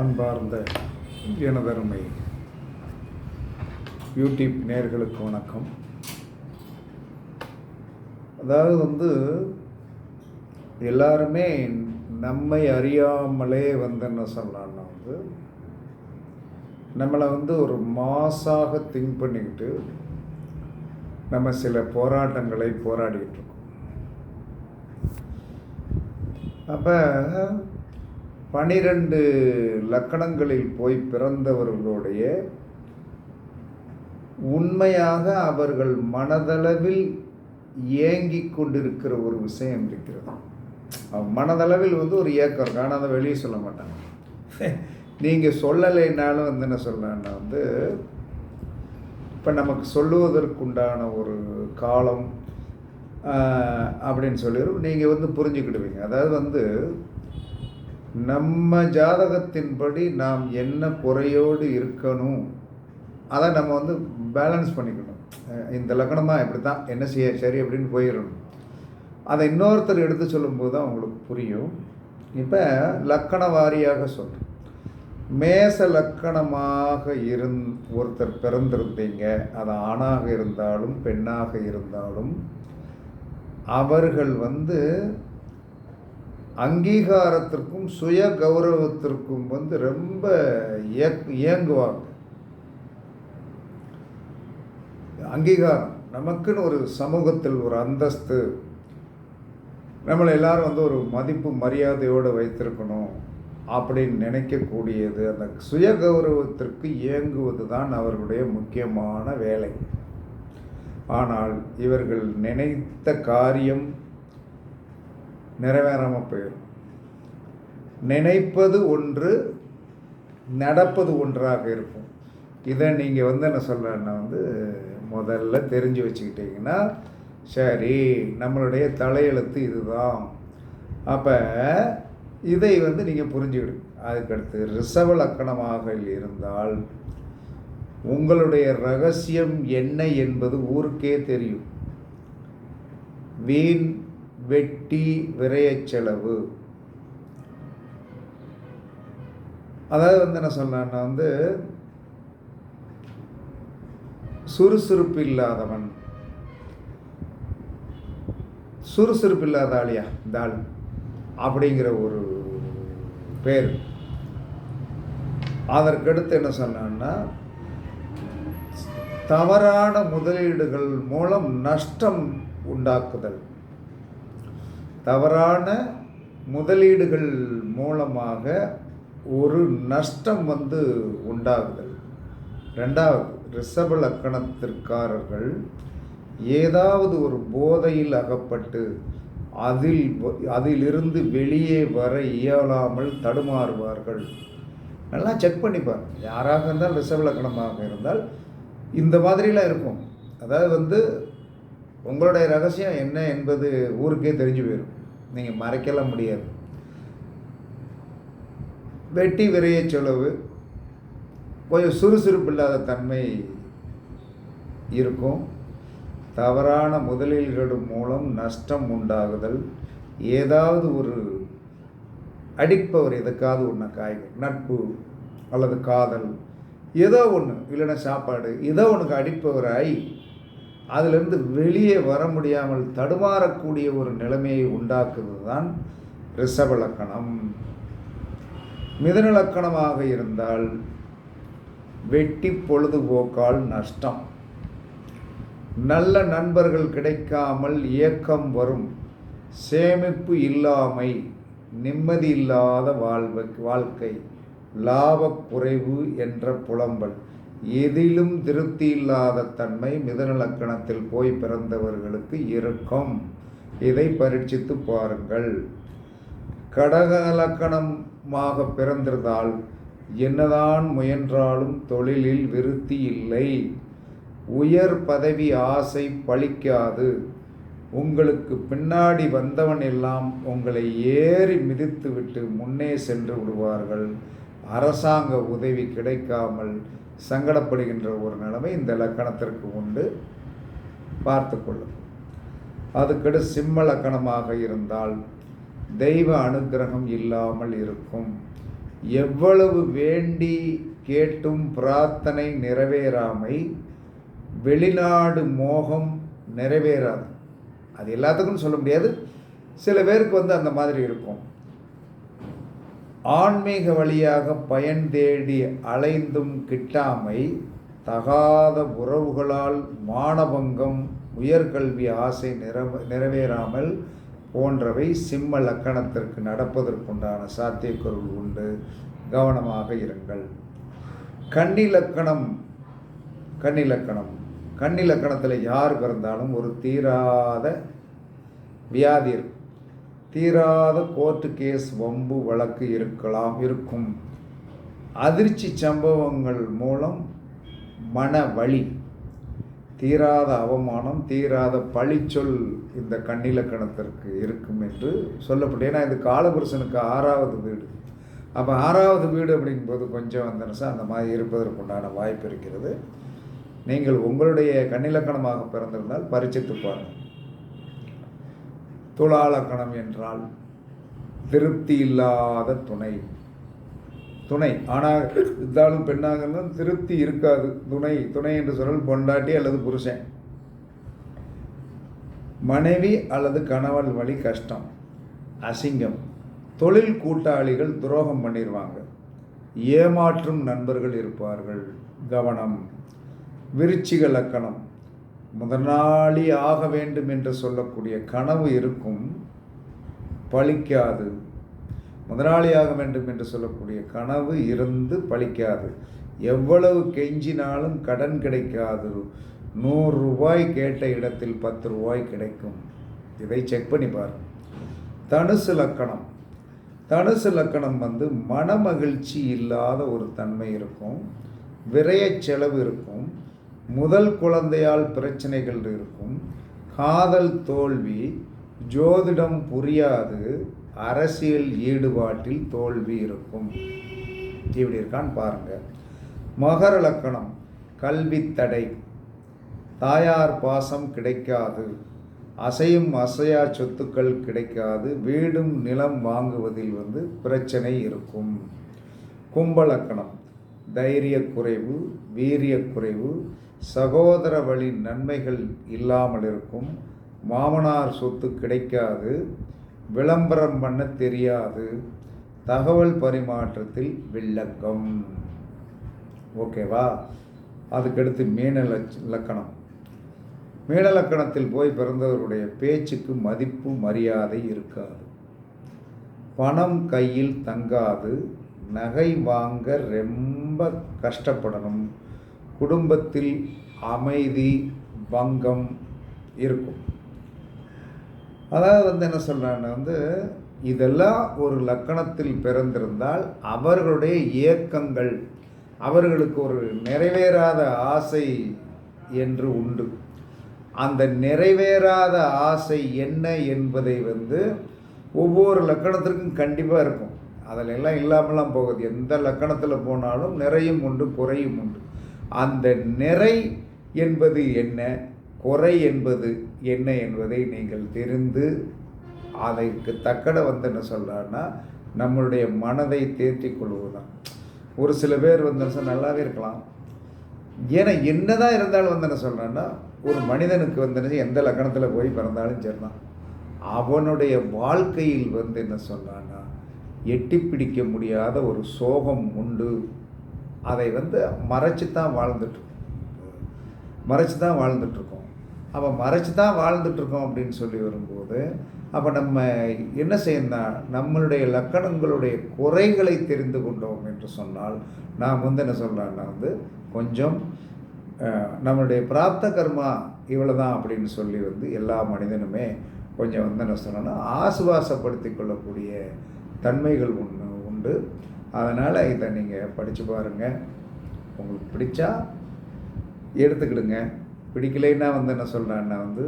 அன்பார்ந்த எனதருமை யூடியூப் நேர்களுக்கு வணக்கம். அதாவது வந்து எல்லாருமே நம்மை அறியாமலே வந்து என்ன சொல்லலாம்னா வந்து நம்மளை வந்து ஒரு மாசாக திங்க் பண்ணிக்கிட்டு நம்ம சில போராட்டங்களை போராடிக்கிட்டு இருக்கோம். அப்போ பனிரெண்டு லக்கணங்களில் போய் பிறந்தவர்களுடைய உண்மையாக அவர்கள் மனதளவில் ஏங்கிக் கொண்டிருக்கிற ஒரு விஷயம் இருக்கிறது. மனதளவில் வந்து ஒரு ஏக்கம் ஆனால் அதை வெளியே சொல்ல மாட்டாங்க. நீங்கள் சொல்லலைன்னாலும் வந்து என்ன சொல்லலான்னா வந்து இப்போ நமக்கு சொல்லுவதற்குண்டான ஒரு காலம் அப்படின்னு சொல்லிடும் நீங்கள் வந்து புரிஞ்சுக்கிடுவீங்க. அதாவது வந்து நம்ம ஜாதகத்தின்படி நாம் என்ன குறையோடு இருக்கணும் அதை நம்ம வந்து பேலன்ஸ் பண்ணிக்கணும். இந்த லக்கணமாக இப்படி தான் என்ன செய்ய சரி அப்படின்னு போயிடணும். அதை இன்னொருத்தர் எடுத்து சொல்லும்போது தான் உங்களுக்கு புரியும். இப்போ லக்கண வாரியாக சொல்கிறேன் மேச லக்கணமாக இருந் ஒருத்தர் பிறந்திருந்தீங்க அது ஆணாக இருந்தாலும் பெண்ணாக இருந்தாலும் அவர்கள் வந்து அங்கீகாரத்திற்கும் சுய கௌரவத்திற்கும் வந்து ரொம்ப ஏக் இயங்குவாங்க. அங்கீகாரம். நமக்குன்னு ஒரு சமூகத்தில் ஒரு அந்தஸ்து. நம்மளை எல்லாரும் வந்து ஒரு மதிப்பு மரியாதையோடு வைத்திருக்கணும் அப்படின்னு நினைக்கக்கூடியது. அந்த சுய கௌரவத்திற்கு இயங்குவது தான் அவர்களுடைய முக்கியமான வேலை. ஆனால் இவர்கள் நினைத்த காரியம் நிறைவேறாமல் போயிடும் நினைப்பது ஒன்று நடப்பது ஒன்றாக இருக்கும். இதை நீங்கள் வந்து என்ன சொல்கிறேன்னா வந்து முதல்ல தெரிஞ்சு வச்சுக்கிட்டீங்கன்னா சரி நம்மளுடைய தலையெழுத்து இதுதான். அப்போ இதை வந்து நீங்கள் புரிஞ்சுக்கிடுங்க அதுக்கடுத்து ரிசவ லக்கணமாக இருந்தால் உங்களுடைய ரகசியம் என்ன என்பது ஊருக்கே தெரியும். வீண் வெட்டி விரயச் செலவு. அதாவது வந்து என்ன சொல்லலாம்னா வந்து சுறுசுறுப்பு இல்லாதவன். சுறுசுறுப்பு இல்லாத ஆளியா? இந்த ஆள். அப்படிங்கிற ஒரு பேர். அதற்கடுத்து என்ன சொன்னான்னா தவறான முதலீடுகள் மூலம் நஷ்டம் உண்டாக்குதல். தவறான முதலீடுகள் மூலமாக ஒரு நஷ்டம் வந்து உண்டாகுதல். ரெண்டாவது ரிஷப லக்கணத்திற்காரர்கள் ஏதாவது ஒரு போதையில் அகப்பட்டு அதில் அதிலிருந்து வெளியே வர இயலாமல் தடுமாறுவார்கள். நல்லா செக் பண்ணிப்பார் யாராக இருந்தால் ரிஷப லக்கணமாக இருந்தால் இந்த மாதிரிலாம் இருக்கும். அதாவது வந்து உங்களுடைய ரகசியம் என்ன என்பது ஊருக்கே தெரிஞ்சு போயிடும் நீங்கள் மறைக்கலாம் முடியாது. வெட்டி விரைய செலவு கொஞ்சம் சுறுசுறுப்பு இல்லாத தன்மை இருக்கும். தவறான முதலீடுகள் மூலம் நஷ்டம் உண்டாகுதல். ஏதாவது ஒரு அடிப்பவர் எதுக்காவது ஒன்று காய்கள் நட்பு அல்லது காதல் ஏதோ ஒன்று இல்லைன்னா சாப்பாடு ஏதோ ஒன்றுக்கு அடிப்பவராய் அதிலிருந்து வெளியே வர முடியாமல் தடுமாறக்கூடிய ஒரு நிலைமையை உண்டாக்குவது தான் ரிஷப லக்கணம். இருந்தால் வெட்டி பொழுதுபோக்கால் நஷ்டம். நல்ல நண்பர்கள் கிடைக்காமல் ஏக்கம் வரும். சேமிப்பு இல்லாமை நிம்மதி இல்லாத வாழ்வு வாழ்க்கை லாபக் குறைவு என்ற புலம்பல். எதிலும் திருப்தி இல்லாத தன்மை மிதநலக்கணத்தில் போய் பிறந்தவர்களுக்கு இருக்கும். இதை பரீட்சித்து பாருங்கள். கடக இலக்கணமாக பிறந்திருந்தால் என்னதான் முயன்றாலும் தொழிலில் விருத்தி இல்லை. உயர் பதவி ஆசை பழிக்காது. உங்களுக்கு பின்னாடி வந்தவன் எல்லாம் உங்களை ஏறி மிதித்துவிட்டு முன்னே சென்று விடுவார்கள். அரசாங்க உதவி கிடைக்காமல் சங்கடப்படுகின்ற ஒரு நிலைமை இந்த லக்கணத்திற்கு உண்டு. பார்த்து கொள்ளும். அதுக்கடு சிம்ம லக்கணமாக இருந்தால் தெய்வ அனுக்கிரகம் இல்லாமல் இருக்கும். எவ்வளவு வேண்டி கேட்டும் பிரார்த்தனை நிறைவேறாமை வெளிநாடு மோகம் நிறைவேறாது. அது எல்லாத்துக்கும் சொல்ல முடியாது. சில பேருக்கு வந்து அந்த மாதிரி இருக்கும். ஆன்மீக வழியாக பயன் தேடி அலைந்தும் கிட்டாமை தகாத உறவுகளால் மானபங்கம் உயர்கல்வி ஆசை நிறவ நிறைவேறாமல் போன்றவை சிம்ம லக்கணத்திற்கு நடப்பதற்குண்டான சாத்தியக்கருள் உண்டு. கவனமாக இருங்கள். கன்னிலக்கணம் கன்னிலக்கணம் கன்னிலக்கணத்தில் யார் பிறந்தாலும் ஒரு தீராத வியாதி இருக்கும் தீராத கோர்ட்டு கேஸ் வம்பு வழக்கு இருக்கலாம் இருக்கும். அதிர்ச்சி சம்பவங்கள் மூலம் மன வழி தீராத அவமானம் தீராத பழிச்சொல் இந்த கண்ணிலக்கணத்திற்கு இருக்கும் என்று சொல்லப்பட்டு ஏன்னா இது காலபுருஷனுக்கு ஆறாவது வீடு. அப்போ ஆறாவது வீடு அப்படிங்கும்போது கொஞ்சம் அந்த அந்த மாதிரி இருப்பதற்குண்டான வாய்ப்பு இருக்கிறது. நீங்கள் உங்களுடைய கண்ணிலக்கணமாக பிறந்திருந்தால் பரிச்சித்து பாருங்கள். துலாலக்கணம் என்றால் திருப்தி இல்லாத துணை. துணை. ஆனால் இருந்தாலும் பெண்ணாக திருப்தி இருக்காது. துணை. துணை என்று சொன்னால் பொண்டாட்டி அல்லது புருஷன். மனைவி அல்லது கணவன் வழி கஷ்டம். அசிங்கம். தொழில் கூட்டாளிகள் துரோகம் பண்ணிடுவாங்க ஏமாற்றும் நண்பர்கள் இருப்பார்கள். கவனம். விருச்சிக லக்கணம். முதலாளி ஆக வேண்டும் என்று சொல்லக்கூடிய கனவு இருக்கும் பழிக்காது. முதலாளியாக வேண்டும் என்று சொல்லக்கூடிய கனவு இருந்து பழிக்காது. எவ்வளவு கெஞ்சினாலும் கடன் கிடைக்காது. நூறு ரூபாய் கேட்ட இடத்தில் பத்து ரூபாய் கிடைக்கும். இதை செக் பண்ணி பார். தனுசு லக்கணம். தனுசு லக்கணம் வந்து மனமகிழ்ச்சி இல்லாத ஒரு தன்மை இருக்கும். விரைய செலவு இருக்கும். முதல் குழந்தையால் பிரச்சனைகள் இருக்கும். காதல் தோல்வி ஜோதிடம் புரியாது. அரசியல் ஈடுபாட்டில் தோல்வி இருக்கும். இப்படி இருக்கான்னு பாருங்க. மகர லக்கணம் கல்வி தடை. தாயார் பாசம் கிடைக்காது. அசையும் அசையா சொத்துக்கள் கிடைக்காது. வீடும் நிலம் வாங்குவதில் வந்து பிரச்சனை இருக்கும். கும்பலக்கணம் தைரிய குறைவு வீரிய குறைவு சகோதர வழி நன்மைகள் இல்லாமல் இருக்கும் மாமனார் சொத்து கிடைக்காது. விளம்பரம் பண்ண தெரியாது. தகவல் பரிமாற்றத்தில் வில்லங்கம். ஓகேவா? அதுக்கடுத்து மீன லக்கணம். மீனலக்கணத்தில் போய் பிறந்தவருடைய பேச்சுக்கு மதிப்பு மரியாதை இருக்காது. பணம் கையில் தங்காது. நகை வாங்க ரொம்ப கஷ்டப்படணும். குடும்பத்தில் அமைதி பங்கம் இருக்கும். அதாவது வந்து என்ன சொல்கிறான்னு வந்து இதெல்லாம் ஒரு லக்கணத்தில் பிறந்திருந்தால் அவர்களுடைய இயக்கங்கள் அவர்களுக்கு ஒரு நிறைவேறாத ஆசை என்று உண்டு. அந்த நிறைவேறாத ஆசை என்ன என்பதை வந்து ஒவ்வொரு லக்கணத்திற்கும் கண்டிப்பாக இருக்கும். அதில் எல்லாம் இல்லாமலாம் போகுது. எந்த லக்கணத்தில் போனாலும் நிறையும் உண்டு குறையும் உண்டு. அந்த நிறை என்பது என்ன? குறை என்பது என்ன என்பதை நீங்கள் தெரிந்து அதற்கு தக்கட வந்து என்ன சொல்கிறான்னா நம்மளுடைய மனதை தேர்த்தி கொள்வதுதான். ஒரு சில பேர் வந்து நல்லாவே இருக்கலாம். ஏன்னா என்னதான் இருந்தாலும் வந்து என்ன சொல்கிறேன்னா ஒரு மனிதனுக்கு வந்து எந்த லக்கணத்தில் போய் பிறந்தாலும் சரிதான். அவனுடைய வாழ்க்கையில் வந்து என்ன சொன்னான்னா எட்டி பிடிக்க முடியாத ஒரு சோகம் உண்டு. அதை வந்து மறைச்சி தான் வாழ்ந்துட்டுருக்கோம் மறைச்சி தான் வாழ்ந்துட்டுருக்கோம். அப்போ மறைச்சி தான் வாழ்ந்துட்டுருக்கோம் அப்படின்னு சொல்லி வரும்போது அப்போ நம்ம என்ன செய்யணும் நம்மளுடைய லக்கணங்களுடைய குறைகளை தெரிந்து கொண்டோம் என்று சொன்னால் நாம் வந்து என்ன சொல்கிறான்னா வந்து கொஞ்சம் நம்மளுடைய பிராப்த கர்மா இவ்வளோ தான் அப்படின்னு சொல்லி வந்து எல்லா மனிதனுமே கொஞ்சம் வந்து என்ன சொன்னோன்னா ஆசுவாசப்படுத்தி கொள்ளக்கூடிய தன்மைகள் ஒன்று உண்டு. அதனால் இதை நீங்கள் படித்து பாருங்கள் உங்களுக்கு பிடிச்சா எடுத்துக்கிடுங்க. பிடிக்கலைன்னா வந்து என்ன சொல்கிறேன்னா வந்து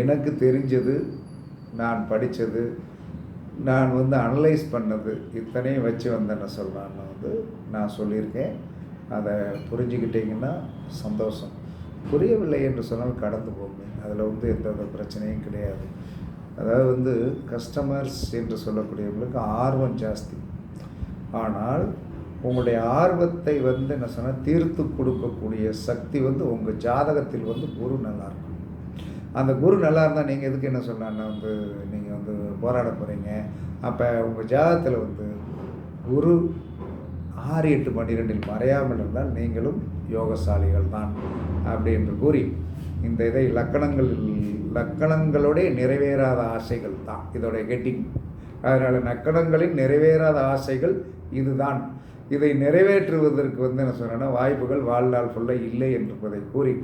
எனக்கு தெரிஞ்சது நான் படித்தது நான் வந்து அனலைஸ் பண்ணது இத்தனையும் வச்சு வந்து என்ன சொல்கிறேன்னா வந்து நான் சொல்லியிருக்கேன். அதை புரிஞ்சுக்கிட்டிங்கன்னா சந்தோஷம். புரியவில்லை என்று சொன்னால் கடந்து போங்க. அதில் வந்து எந்த வித பிரச்சனையும் கிடையாது. அதாவது வந்து கஸ்டமர்ஸ் என்று சொல்லக்கூடியவங்களுக்கு ஆர்வம் ஜாஸ்தி. ஆனால் உங்களுடைய ஆர்வத்தை வந்து என்ன சொன்னால் தீர்த்து கொடுக்கக்கூடிய சக்தி வந்து உங்கள் ஜாதகத்தில் வந்து குரு நல்லா இருக்கும் அந்த குரு நல்லா இருந்தால் நீங்கள் எதுக்கு என்ன சொல்லலாம்னா வந்து நீங்கள் வந்து போராட போகிறீங்க அப்போ உங்கள் ஜாதகத்தில் வந்து குரு ஆறு எட்டு பன்னிரெண்டில் மறையாமல் இருந்தால் நீங்களும் யோகசாலிகள் தான் அப்படி என்று கூறி இந்த இதை லக்கணங்கள் லக்கணங்களுடைய நிறைவேறாத ஆசைகள் தான். இதோடைய கெட்டிங் அதனால் நக்கடங்களின் நிறைவேறாத ஆசைகள் இதுதான். இதை நிறைவேற்றுவதற்கு வந்து என்ன சொன்னேன்னா வாய்ப்புகள் வாழ்நாள் ஃபுல்லாக இல்லை என்பதை கூறி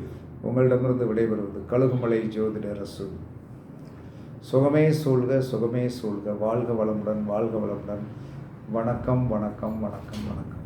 உங்களிடமிருந்து விடைபெறுவது கழுகுமலை ஜோதிட அரசு. சுகமே சூழ்க சுகமே சூழ்க. வாழ்க வளமுடன் வாழ்க வளமுடன். வணக்கம் வணக்கம் வணக்கம் வணக்கம்.